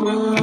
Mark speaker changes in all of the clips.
Speaker 1: tomorrow.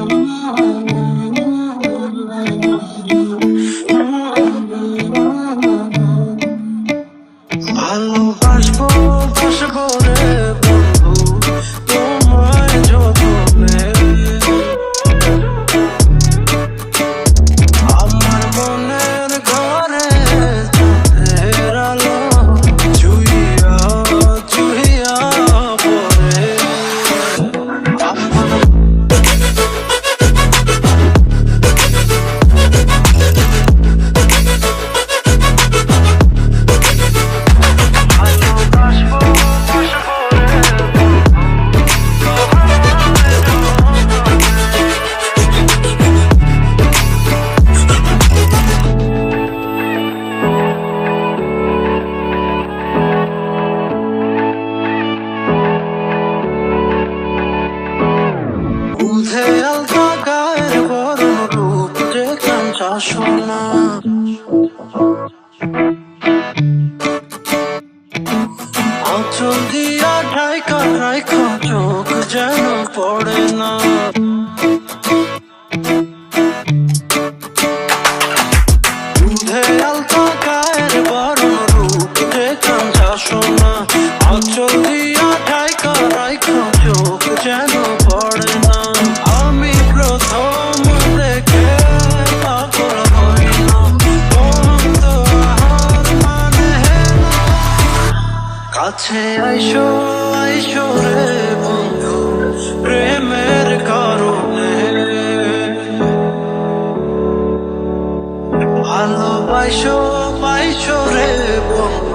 Speaker 1: দুধে আলতা গায়ের বর্ণ রূপ দেখলাম যা শোনা আছে আইসো আইসো রে বন্ধু প্রেমের কারণে। ভালোবাসো পাইছো রে বন্ধু।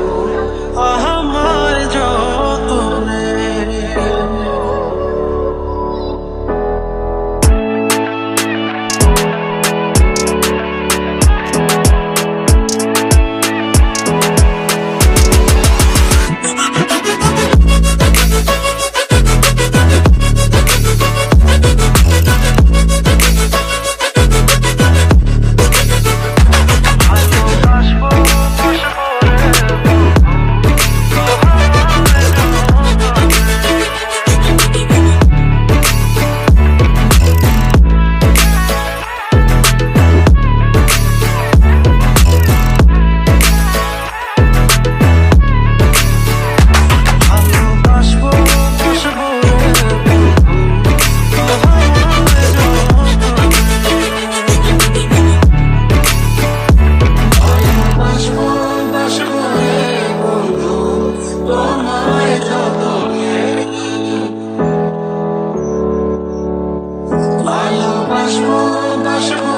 Speaker 1: Mas muda, chegou